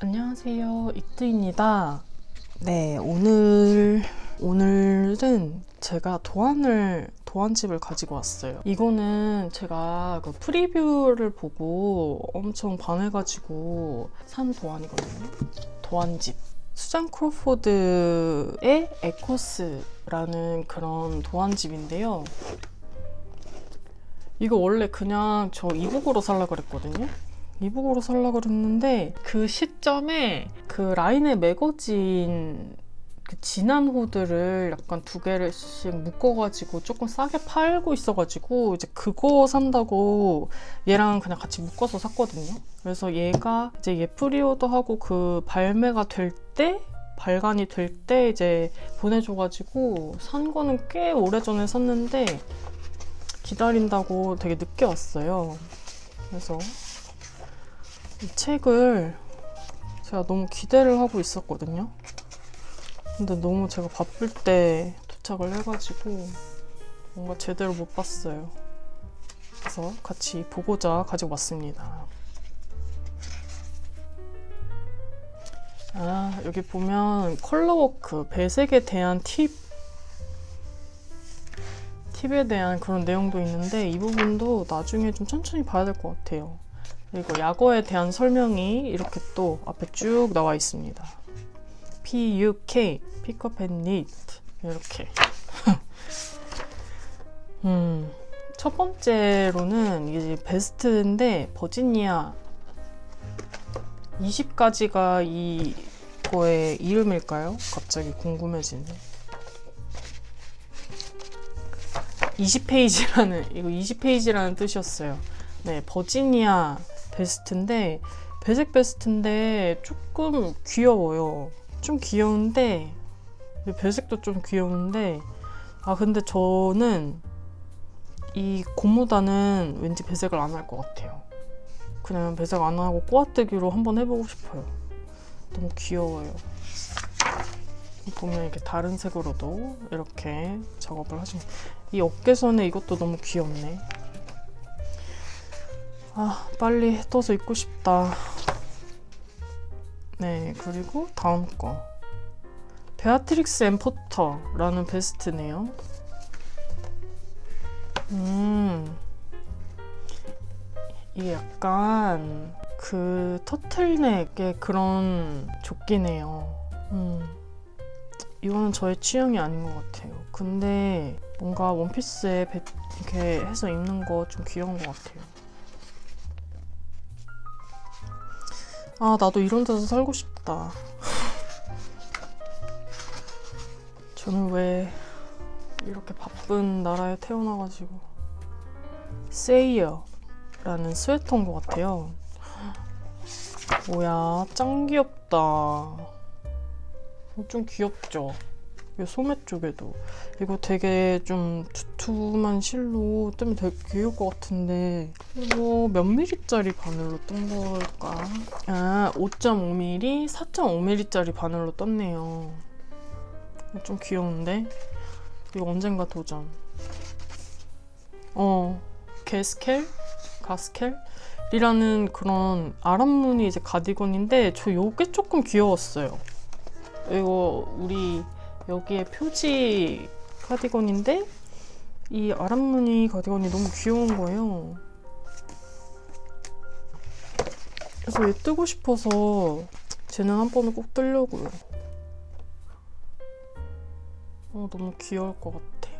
안녕하세요. 이트입니다. 네, 오늘, 오늘은 제가 도안을, 도안집을 가지고 왔어요. 이거는 제가 그 프리뷰를 보고 엄청 반해가지고 산 도안이거든요. 도안집. 수잔 크로포드의 에코스라는 그런 도안집인데요. 이거 원래 그냥 저 이북으로 살라 그랬거든요. 이북으로 살라 그랬는데 그 시점에 그 라인의 매거진 그 진한 호들을 약간 두 개씩 묶어가지고 조금 싸게 팔고 있어가지고 이제 그거 산다고 얘랑 그냥 같이 묶어서 샀거든요. 그래서 얘가 이제 얘 프리오더하고 그 발매가 될 때 발간이 될 때 이제 보내줘가지고 산 거는 꽤 오래전에 샀는데 기다린다고 되게 늦게 왔어요. 그래서 이 책을 제가 너무 기대를 하고 있었거든요. 근데 너무 제가 바쁠 때 도착을 해가지고 뭔가 제대로 못 봤어요. 그래서 같이 보고자 가지고 왔습니다. 아, 여기 보면 컬러워크, 배색에 대한 팁 팁에 대한 그런 내용도 있는데 이 부분도 나중에 좀 천천히 봐야 될 것 같아요. 그리고 약어에 대한 설명이 이렇게 또 앞에 쭉 나와 있습니다. PUK, Pick up and Knit 이렇게. 음, 첫 번째로는 이게 베스트인데 버지니아 20가지가 이거의 이름일까요? 갑자기 궁금해지네. 20페이지라는 이거 20페이지라는 뜻이었어요. 네, 버지니아 베스트인데 배색 베스트인데 조금 귀여워요. 좀 귀여운데 배색도 좀 귀여운데 아 근데 저는 이 고무단은 왠지 배색을 안 할 것 같아요. 그냥 배색 안 하고 꼬아뜨기로 한번 해보고 싶어요. 너무 귀여워요. 보면 이렇게 다른 색으로도 이렇게 작업을 하시면 이 어깨선에 이것도 너무 귀엽네. 아 빨리 떠서 입고 싶다. 네 그리고 다음 거 베아트릭스 앤 포터라는 베스트네요. 음 이게 약간 그 터틀넥의 그런 조끼네요. 음. 이거는 저의 취향이 아닌 것 같아요. 근데 뭔가 원피스에 배- 이렇게 해서 입는 거 좀 귀여운 것 같아요. 아, 나도 이런 데서 살고 싶다. 저는 왜 이렇게 바쁜 나라에 태어나가지고 세이어라는 스웨터인 것 같아요. 뭐야, 짱 귀엽다. 어, 좀 귀엽죠? 이 소매 쪽에도 이거 되게 좀 두툼한 실로 뜨면 되게 귀여울 것 같은데 이거 몇 미리짜리 바늘로 뜬 걸까? 아 5.5mm, 4.5mm짜리 바늘로 떴네요 좀 귀여운데? 이거 언젠가 도전 어 게스켈? 가스켈? 이라는 그런 아랍무늬 이제 가디건인데 저 요게 조금 귀여웠어요 이거 우리 여기에 표지 카디건인데 이 아랍무늬 가디건이 너무 귀여운 거예요. 그래서 얘 뜨고 싶어서 쟤는 한 번은 꼭 뜨려고요. 어, 너무 귀여울 것 같아.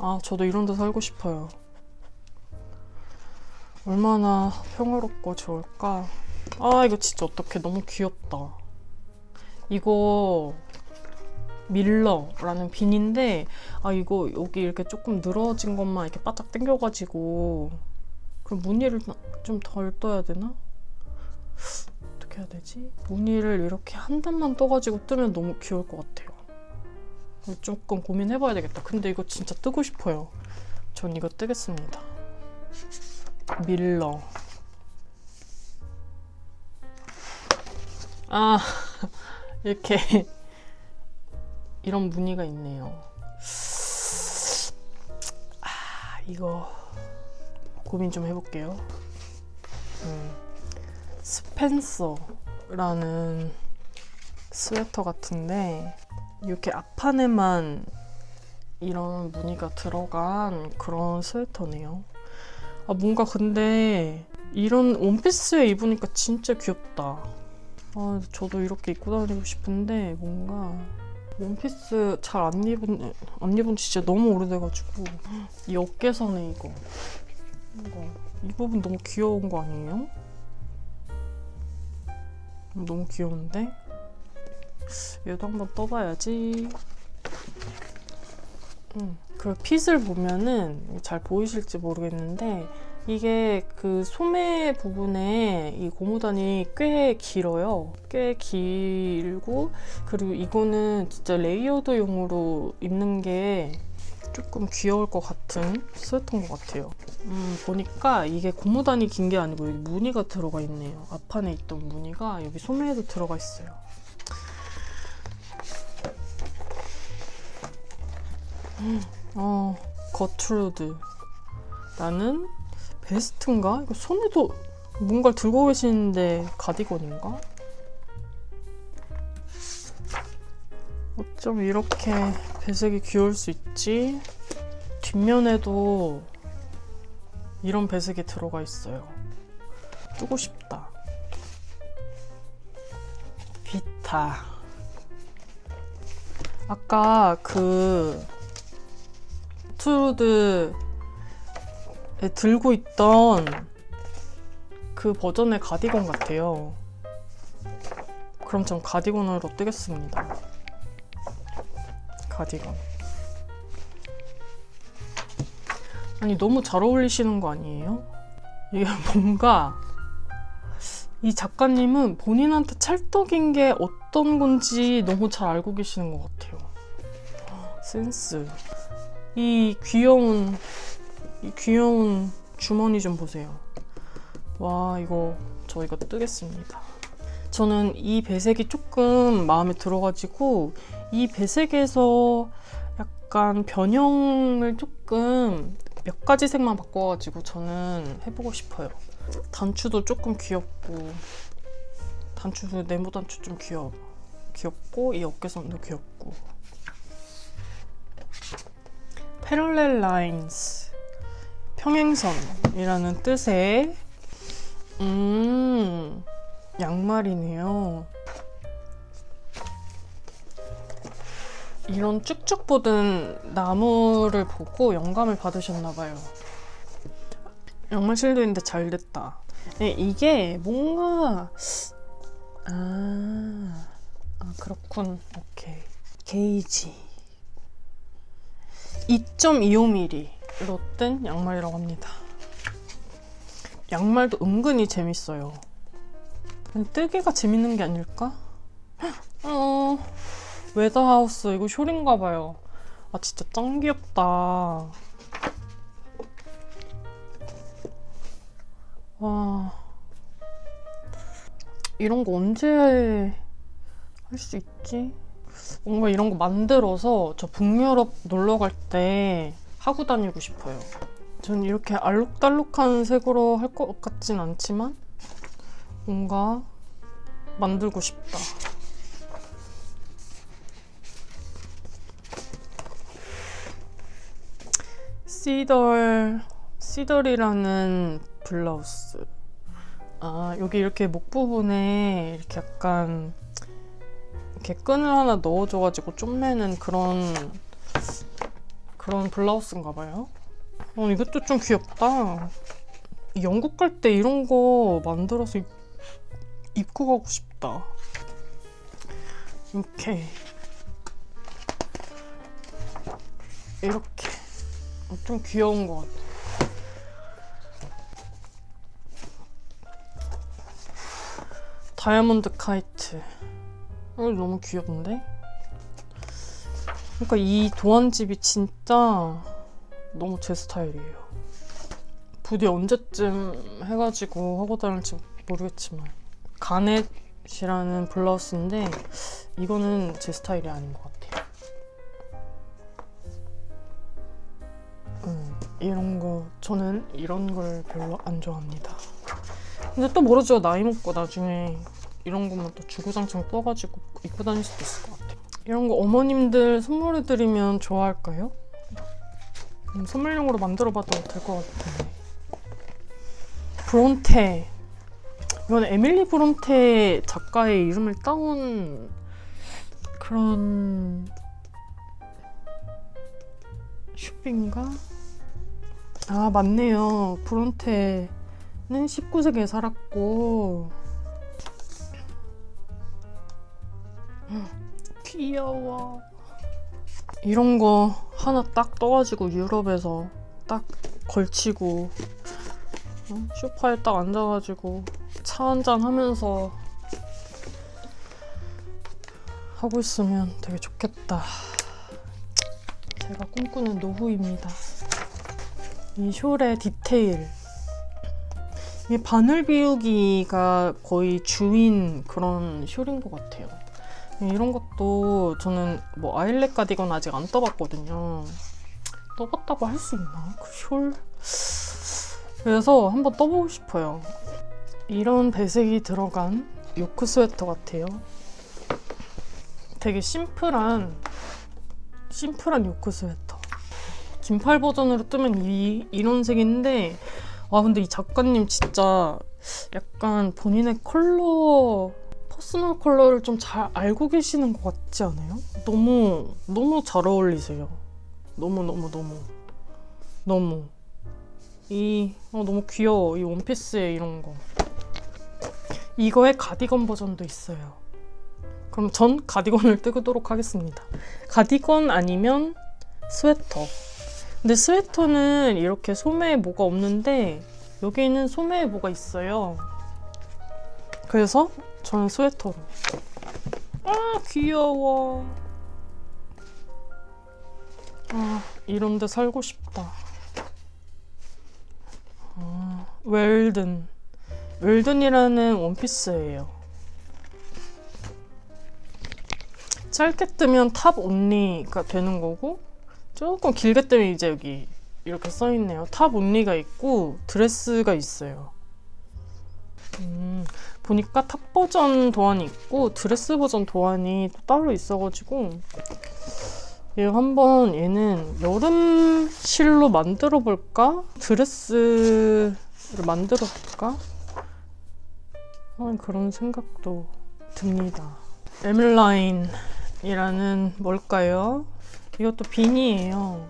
아, 저도 이런 데 살고 싶어요. 얼마나 평화롭고 좋을까. 아, 이거 진짜 어떡해. 너무 귀엽다. 이거 밀러라는 빈인데 아 이거 여기 이렇게 조금 늘어진 것만 이렇게 바짝 당겨가지고 그럼 무늬를 좀 덜 떠야 되나? 어떻게 해야 되지? 무늬를 이렇게 한 단만 떠가지고 뜨면 너무 귀여울 것 같아요. 조금 고민해봐야 되겠다. 근데 이거 진짜 뜨고 싶어요. 전 이거 뜨겠습니다. 밀러. 아. 이렇게 이런 무늬가 있네요. 아, 이거 고민 좀 해볼게요. 음. 스펜서라는 스웨터 같은데 이렇게 앞판에만 이런 무늬가 들어간 그런 스웨터네요. 아 뭔가 근데 이런 원피스에 입으니까 진짜 귀엽다. 아 저도 이렇게 입고 다니고 싶은데 뭔가 원피스 잘 안 입은 안 입은 지 진짜 너무 오래돼가지고 이 어깨선에 이거 이거 이 부분 너무 귀여운 거 아니에요? 너무 귀여운데? 얘도 한번 떠봐야지. 음, 그 핏을 보면은 잘 보이실지 모르겠는데 이게 그 소매 부분에 이 고무단이 꽤 길어요. 꽤 길고 그리고 이거는 진짜 레이어드용으로 입는 게 조금 귀여울 것 같은 스웨터인 것 같아요. 음, 보니까 이게 고무단이 긴 게 아니고 여기 무늬가 들어가 있네요. 앞판에 있던 무늬가 여기 소매에도 들어가 있어요. 어, 거트루드. 나는 베스트인가? 이거 손에도 뭔가를 들고 계시는데 가디건인가? 어쩜 이렇게 배색이 귀여울 수 있지? 뒷면에도 이런 배색이 들어가 있어요. 뜨고 싶다. 비타. 아까 그 트루드에 들고 있던 그 버전의 가디건 같아요. 그럼 전 가디건으로 뜨겠습니다. 가디건. 아니 너무 잘 어울리시는 거 아니에요? 이게 뭔가 이 작가님은 본인한테 찰떡인 게 어떤 건지 너무 잘 알고 계시는 것 같아요. 센스. 이 귀여운 이 귀여운 주머니 좀 보세요. 와 이거 저 이거 뜨겠습니다. 저는 이 배색이 조금 마음에 들어가지고 이 배색에서 약간 변형을 조금 몇 가지 색만 바꿔가지고 저는 해보고 싶어요. 단추도 조금 귀엽고 단추 그 네모 단추 좀 귀여워. 귀엽고 이 어깨선도 귀엽고 패럴렐 라인스 평행선이라는 뜻의 음 양말이네요. 이런 쭉쭉 뻗은 나무를 보고 영감을 받으셨나 봐요. 양말 실도인데 잘 됐다. 네, 이게 뭔가 아, 아 그렇군. 오케이. 게이지 2.25mm 로뜬 양말이라고 합니다. 양말도 은근히 재밌어요. 뜨개가 재밌는 게 아닐까? 어, 웨더하우스 이거 숄인가 봐요. 아 진짜 짱 귀엽다. 와 이런 거 언제 할 수 있지? 뭔가 이런 거 만들어서 저 북유럽 놀러 갈때 하고 다니고 싶어요. 전 이렇게 알록달록한 색으로 할 것 같진 않지만 뭔가 만들고 싶다. 시덜 시덜이라는 블라우스. 아 여기 이렇게 목 부분에 이렇게 약간 이렇게 끈을 하나 넣어줘가지고 좀매는 그런 그런 블라우스인가 봐요. 어 이것도 좀 귀엽다. 영국 갈 때 이런 거 만들어서 입, 입고 가고 싶다. 이렇게 이렇게 어, 좀 귀여운 것 같아. 다이아몬드 카이트. 어, 너무 귀엽는데? 그러니까 이 도안집이 진짜 너무 제 스타일이에요. 부디 언제쯤 해가지고 하고 다닐지 모르겠지만 가넷이라는 블라우스인데 이거는 제 스타일이 아닌 것 같아요. 음, 이런 거 저는 이런 걸 별로 안 좋아합니다. 근데 또 모르죠. 나이 먹고 나중에 이런 것만 또 주구장창 떠가지고 입고 다닐 수도 있을 것 같아요. 이런 거 어머님들 선물해드리면 좋아할까요? 음, 선물용으로 만들어봐도 될 것 같은데. 브론테. 이건 에밀리 브론테 작가의 이름을 따온 그런 슈핑가? 아 맞네요. 브론테는 19세기에 살았고 음, 귀여워. 이런 거 하나 딱 떠가지고 유럽에서 딱 걸치고 어? 소파에 딱 앉아가지고 차 한잔 하면서 하고 있으면 되게 좋겠다. 제가 꿈꾸는 노후입니다. 이 숄의 디테일. 이 바늘 비우기가 거의 주인 그런 숄인 것 같아요. 이런 것도 저는 뭐 아일렛 가디건 아직 안 떠봤거든요. 떠봤다고 할 수 있나? 그 숄? 그래서 한번 떠보고 싶어요. 이런 배색이 들어간 요크 스웨터 같아요. 되게 심플한 심플한 요크 스웨터. 긴팔 버전으로 뜨면 이, 이런 색인데 와 근데 이 작가님 진짜 약간 본인의 컬러 퍼스널 컬러를 좀 잘 알고 계시는 것 같지 않아요? 너무 너무 잘 어울리세요. 너무 너무 너무 너무 이 어, 너무 귀여워 이 원피스에 이런 거 이거의 가디건 버전도 있어요. 그럼 전 가디건을 뜨도록 하겠습니다. 가디건 아니면 스웨터. 근데 스웨터는 이렇게 소매에 뭐가 없는데 여기는 소매에 뭐가 있어요. 그래서 저는 스웨터로. 아 귀여워. 아 이런데 살고 싶다. 아, 웰든. 웰든이라는 원피스예요. 짧게 뜨면 탑 온리가 되는 거고 조금 길게 뜨면 이제 여기 이렇게 써 있네요. 탑 온리가 있고 드레스가 있어요. 음, 보니까 탑 버전 도안이 있고 드레스 버전 도안이 또 따로 있어가지고 얘 한번 얘는 여름 실로 만들어 볼까? 드레스를 만들어 볼까? 아, 그런 생각도 듭니다. 에밀라인이라는 뭘까요? 이것도 비니예요.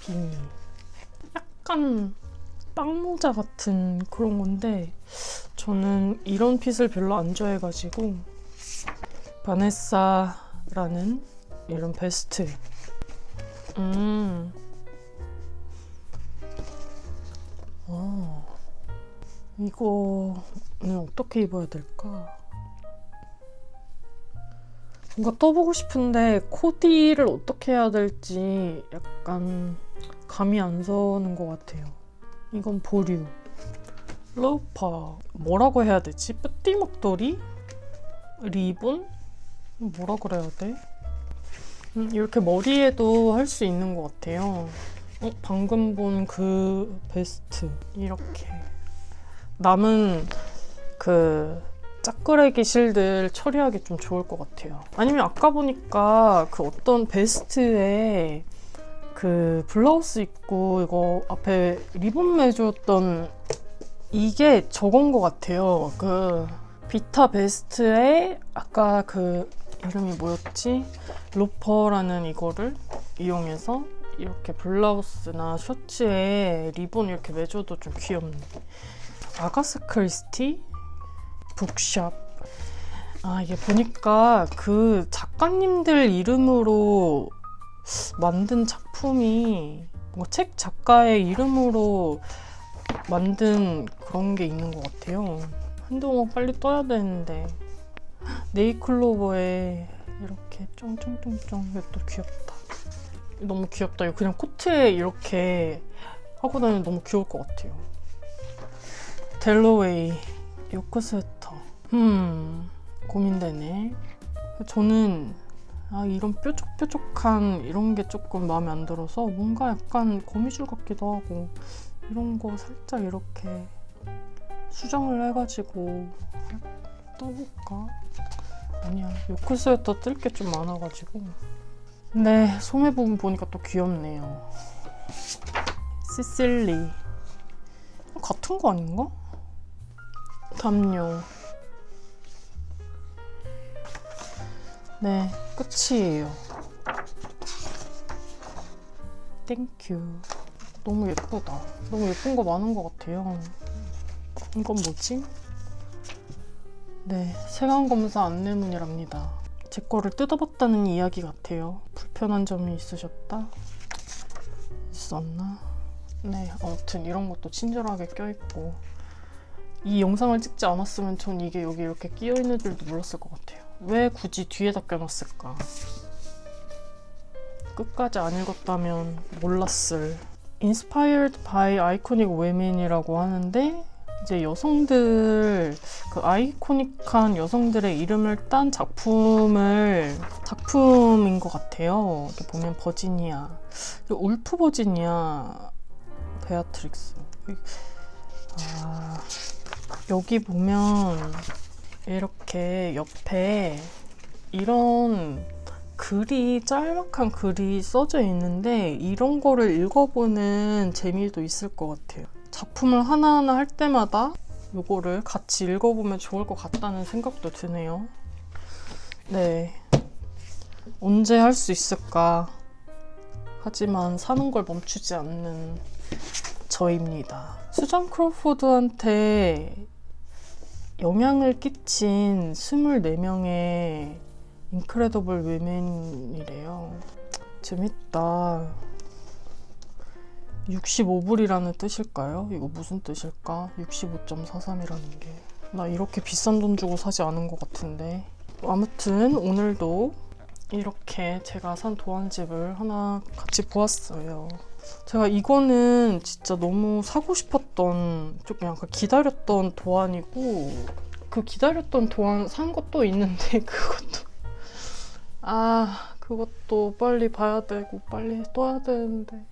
비니. 약간 빵모자 같은 그런 건데 저는 이런 핏을 별로 안 좋아해가지고 바네사라는 이런 베스트. 음. 어. 이거는 어떻게 입어야 될까? 뭔가 떠보고 싶은데 코디를 어떻게 해야 될지 약간 감이 안 서는 것 같아요. 이건 보류. 로퍼. 뭐라고 해야 되지? 뿌띠 목도리? 리본? 뭐라 그래야 돼? 음, 이렇게 머리에도 할 수 있는 것 같아요. 어, 방금 본 그 베스트. 이렇게. 남은 그 짝끄레기 실들 처리하기 좀 좋을 것 같아요. 아니면 아까 보니까 그 어떤 베스트에 그 블라우스 입고 이거 앞에 리본 매줬던 이게 저건 것 같아요. 그 비타 베스트에 아까 그 이름이 뭐였지? 로퍼라는 이거를 이용해서 이렇게 블라우스나 셔츠에 리본 이렇게 매줘도 좀 귀엽네. 아가스 크리스티 북샵. 아 이게 보니까 그 작가님들 이름으로 만든 작품이 뭔가 책 작가의 이름으로 만든 그런 게 있는 것 같아요. 한동안 빨리 떠야 되는데 네이클로버에 이렇게 쫑쫑쫑쫑 이것도 귀엽다. 너무 귀엽다. 이거 그냥 코트에 이렇게 하고 다니면 너무 귀여울 것 같아요. 델로웨이 요크 스웨터. 음 고민되네. 저는 아 이런 뾰족뾰족한 이런 게 조금 마음에 안 들어서 뭔가 약간 거미줄 같기도 하고 이런 거 살짝 이렇게 수정을 해가지고 떠볼까? 아니야 요크 스웨터 뜰 게 좀 많아가지고 네 소매 부분 보니까 또 귀엽네요 시실리 어, 같은 거 아닌가? 담요 네 끝이에요 땡큐 너무 예쁘다 너무 예쁜 거 많은 것 같아요 이건 뭐지? 네, 세관검사 안내문이랍니다. 제 거를 뜯어봤다는 이야기 같아요. 불편한 점이 있으셨다? 있었나? 네, 아무튼 이런 것도 친절하게 껴있고 이 영상을 찍지 않았으면 전 이게 여기 이렇게 끼어있는 줄도 몰랐을 것 같아요. 왜 굳이 뒤에다 껴놨을까? 끝까지 안 읽었다면 몰랐을 Inspired by Iconic Women이라고 하는데 이제 여성들 그 아이코닉한 여성들의 이름을 딴 작품을 작품인 것 같아요. 이렇게 보면 버지니아, 그 울프 버지니아, 베아트릭스. 아, 여기 보면 이렇게 옆에 이런 글이 짤막한 글이 써져 있는데 이런 거를 읽어보는 재미도 있을 것 같아요. 작품을 하나하나 할 때마다 요거를 같이 읽어보면 좋을 것 같다는 생각도 드네요. 네. 언제 할 수 있을까? 하지만 사는 걸 멈추지 않는 저입니다. 수잔 크로포드한테 영향을 끼친 24명의 인크레더블 위맨이래요. 재밌다. 65불이라는 뜻일까요? 이거 무슨 뜻일까? 65.43이라는 게. 나 이렇게 비싼 돈 주고 사지 않은 것 같은데. 아무튼 오늘도 이렇게 제가 산 도안집을 하나 같이 보았어요. 제가 이거는 진짜 너무 사고 싶었던, 조금 약간 기다렸던 도안이고, 그 기다렸던 도안 산 것도 있는데, 그것도. 아, 그것도 빨리 봐야 되고, 빨리 떠야 되는데.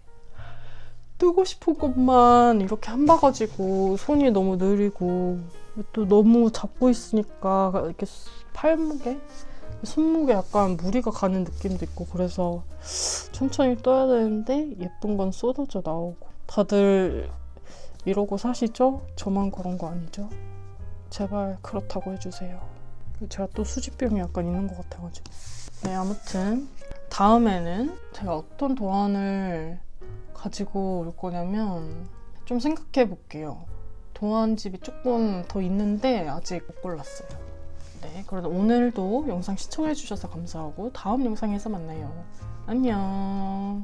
뜨고 싶은 것만 이렇게 한 바가지고 손이 너무 느리고 또 너무 잡고 있으니까 이렇게 팔무게, 손목에 약간 무리가 가는 느낌도 있고 그래서 천천히 떠야 되는데 예쁜 건 쏟아져 나오고 다들 이러고 사시죠? 저만 그런 거 아니죠? 제발 그렇다고 해주세요. 제가 또 수지병이 약간 있는 것 같아가지고 네 아무튼 다음에는 제가 어떤 도안을 가지고 올 거냐면 좀 생각해 볼게요. 도안집이 조금 더 있는데 아직 못 골랐어요. 네, 그래도 오늘도 영상 시청해 주셔서 감사하고 다음 영상에서 만나요. 안녕.